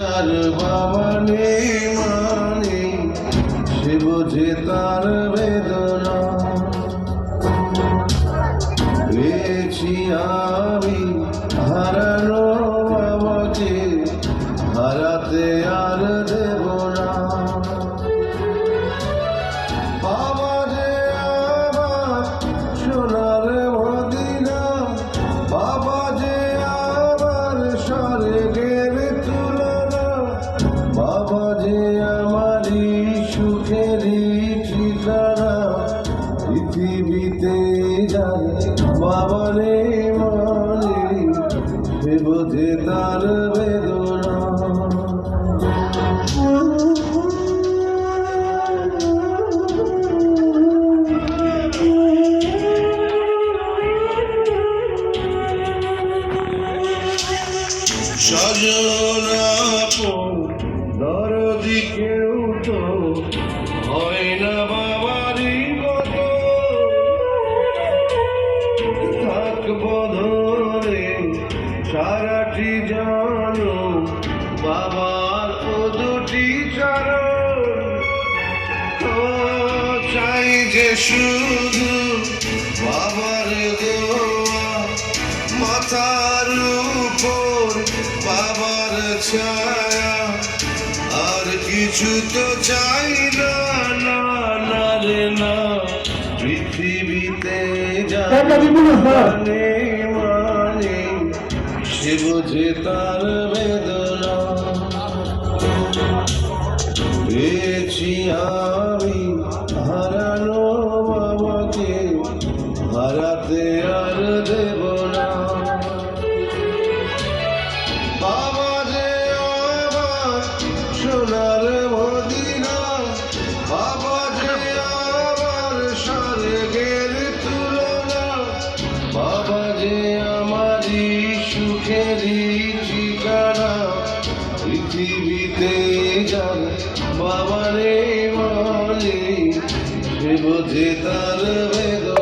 তার বাবা নেই মানে সে বোঝে তার বেদনা। পেয়েছি আমি হারানো বাবাকে, হারাতে আর দেব না। বাবা যে আমার সোনার মদিনা, বাবা যে আমার স্বর্গের সুখেরই ঠিকানা পৃথিবীতে জানে বাবা রে মানে বোঝে তার বেদনা। সজনাপন দরদি কেউ তো চাই যে শুধু বাবার দোয়া মাথার উপর বাবার ছায়া। আর কিছু তো চাই না না না রে না। পৃথিবীতে জানে মানে সে বোঝে তার বেদনা। পেয়েছি আমি আর দেব না। বাবা যে আমার মদিনা বাবা যে বাবা যে ঠিকানা, পৃথিবীতে সে বোঝে তার বেদনা।